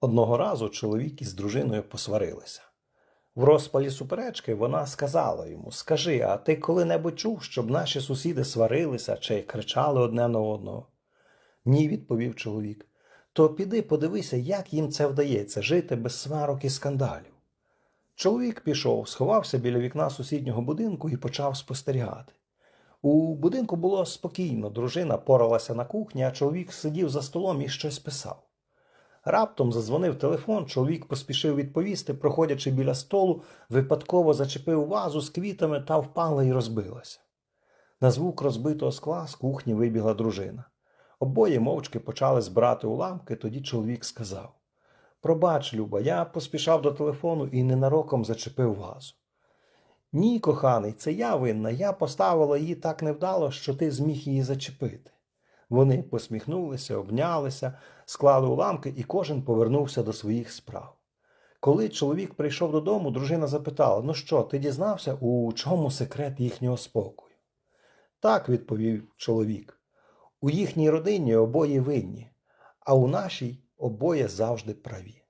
Одного разу чоловік із дружиною посварилися. В розпалі суперечки вона сказала йому: Скажи, а ти коли-небудь чув, щоб наші сусіди сварилися чи кричали одне на одного? Ні, відповів чоловік. То піди подивися, як їм це вдається жити без сварок і скандалів. Чоловік пішов, сховався біля вікна сусіднього будинку і почав спостерігати. У будинку було спокійно, дружина поралася на кухні, а чоловік сидів за столом і щось писав. Раптом задзвонив телефон, чоловік поспішив відповісти, проходячи біля столу, випадково зачепив вазу з квітами та впала і розбилася. На звук розбитого скла з кухні вибігла дружина. Обоє мовчки почали збирати уламки, тоді чоловік сказав: Пробач, Люба, я поспішав до телефону і ненароком зачепив вазу. Ні, коханий, це я винна. Я поставила її так невдало, що ти зміг її зачепити. Вони посміхнулися, обнялися, склали уламки, і кожен повернувся до своїх справ. Коли чоловік прийшов додому, дружина запитала: Ну що, ти дізнався, у чому секрет їхнього спокою? Так, відповів чоловік. У їхній родині обоє винні, а у нашій обоє завжди праві.